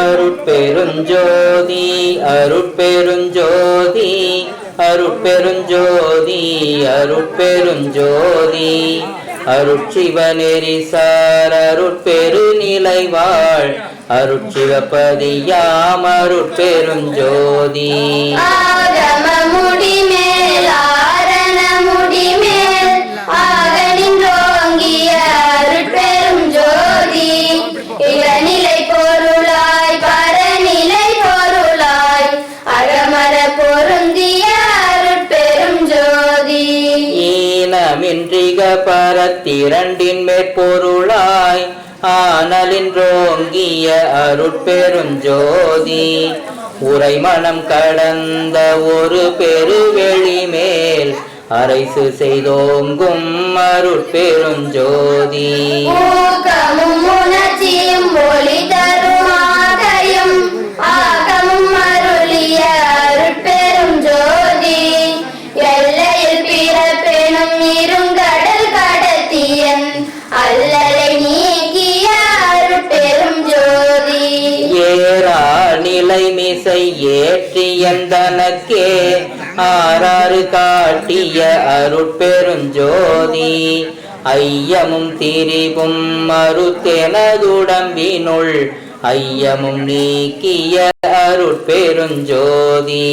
அருட்பெருஞ்சோதி அருட்பெருஞ்சோதி அருட்பெருஞ்சோதி அருட்பெருஞ்சோதி. அருட்சிவநெறிசார் அருட்பெருநிலை வாழ் அருட்சிவபதியாம் அருட்பெருஞ்சோதி ஈனமின்றிக பரத்திரண்டின் மேற்பொருளாய் ஆனலின்றோங்கிய அருட்பெருஞ்சோதி உரைமணம் கடந்த ஒரு பெருவெளி மேல் அரைசு செய்தோங்கும் அருட்பெருஞ்சோதி நிலை ஏற்றி எந்தனக்கே ஆறாறு காட்டிய அருட்பெருஞ்சோதி ஐயமும் திரிவும் மறுத்தெனதுடம்பினுள் ஐயமும் நீக்கிய அருட்பெருஞ்சோதி